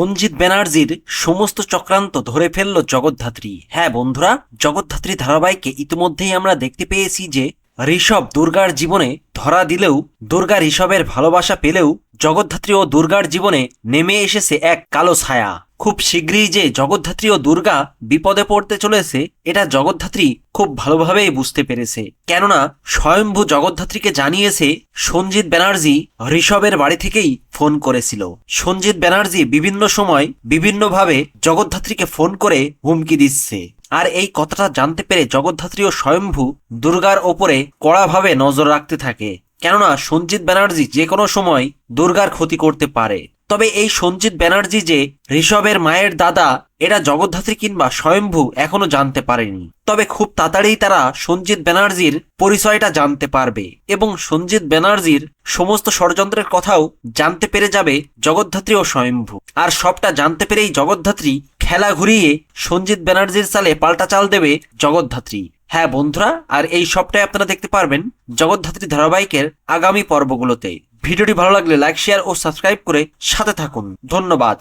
সঞ্জিত ব্যানার্জির সমস্ত চক্রান্ত ধরে ফেলল জগদ্ধাত্রী। হ্যাঁ বন্ধুরা, জগদ্ধাত্রী ধারাবাহিকে ইতিমধ্যেই আমরা দেখতে পেয়েছি যে, ঋষভ দুর্গার জীবনে ধরা দিলেও দুর্গা ঋষভের ভালোবাসা পেলেও, জগদ্ধাত্রী ও দুর্গার জীবনে নেমে এসেছে এক কালো ছায়া। খুব শীঘ্রই যে জগদ্ধাত্রী ও দুর্গা বিপদে পড়তে চলেছে, এটা জগদ্ধাত্রী খুব ভালোভাবেই বুঝতে পেরেছে। কেননা, স্বয়ম্ভু জগদ্ধাত্রীকে জানিয়েছে, সঞ্জিত ব্যানার্জি ঋষভের বাড়ি থেকেই ফোন করেছিল। সঞ্জিত ব্যানার্জি বিভিন্ন সময় বিভিন্নভাবে জগদ্ধাত্রীকে ফোন করে হুমকি দিচ্ছে। আর এই কথাটা জানতে পেরে জগদ্ধাত্রী ও স্বয়ম্ভু দুর্গার ওপরে কড়াভাবে নজর রাখতে থাকে। কেননা, সঞ্জিত ব্যানার্জি যে কোনো সময় দুর্গার ক্ষতি করতে পারে। তবে এই সঞ্জিত ব্যানার্জি যে ঋষভের মায়ের দাদা এটা জগদ্ধাত্রী কিংবা স্বয়ম্ভু এখনও জানতে পারেনি। তবে খুব তাড়াতাড়ি তারা সঞ্জিত ব্যানার্জির পরিচয়টা জানতে পারবে এবং সঞ্জিত ব্যানার্জির সমস্ত ষড়যন্ত্রের কথাও জানতে পেরে যাবে জগদ্ধাত্রী ও স্বয়ম্ভু। আর সবটা জানতে পেরেই জগদ্ধাত্রী খেলা ঘুরিয়ে সঞ্জিত ব্যানার্জির চালে পাল্টা চাল দেবে জগদ্ধাত্রী। হ্যাঁ বন্ধুরা, আর এই সবটাই আপনারা দেখতে পারবেন জগদ্ধাত্রী ধারাবাহিকের আগামী পর্বগুলোতে। ভিডিওটি ভালো লাগলে লাইক শেয়ার ও সাবস্ক্রাইব করে সাথে থাকুন। ধন্যবাদ।